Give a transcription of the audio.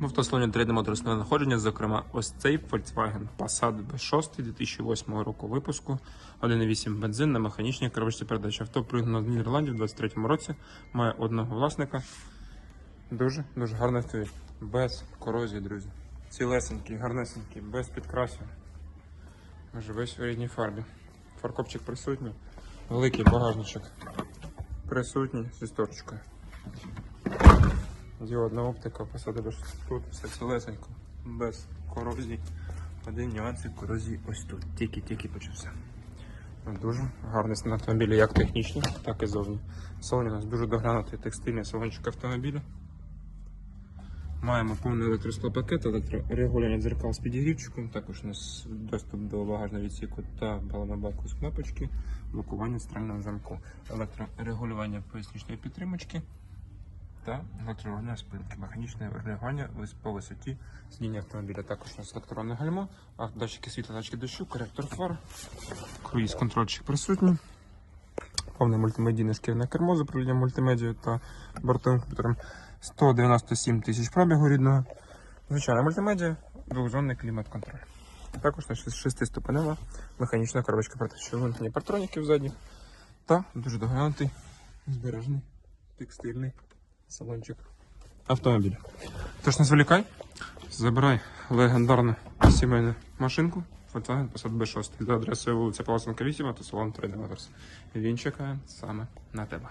В автослоні трейдне моторисне надходження, зокрема, ось цей Volkswagen Passat B6 2008 року випуску, 1.8 бензин на механічній коробочці передач. Авто пригнано з Нідерландів у 23 році, має одного власника. Дуже дуже гарний автомобіль. Без корозії, друзі. Цілесенький, гарнесенький, без підкрасів. Може весь у рідній фарбі. Фаркопчик присутній, великий багажничок присутній зі сторочкою. Діодна оптика, посадили тут, все цілесенько, без корозії. Один нюанс від корозії ось тут. Тільки-тільки почався. Ну, Дуже гарний стан автомобіля, як технічний, так і зовні. Салон у нас дуже доглянутий текстильний салончик автомобіля. Маємо повний електросклопакет, електрорегулювання дзеркал з підігрівчиком, також у нас доступ до багажного відсіку та балонобаку з кнопочки, блокування стрільного замку, електрорегулювання поясничної підтримочки та електрорегулювання спинки, механічне регулювання по висоті сидіння автомобіля. Також у нас електронне гальмо, датчики світла, датчики дощу, коректор фар, круїз контрольчик присутній. Повне мультимедійне шкірне кермо з управлінням мультимедією та бортовим комп'ютером. 197 тисяч пробігу рідного. Звичайна мультимедіа, двохзонний клімат-контроль. Також на 6-ступенева механічна коробочка вимкнення партроніків задніх та дуже доглянутий збережений текстильний салончик автомобіля. Тож не зволікай, забирай легендарну сімейну машинку Volkswagen Passat B6 за адресою вулиця Паласенка 8 та салон Trade Motors. Він чекає саме на тебе.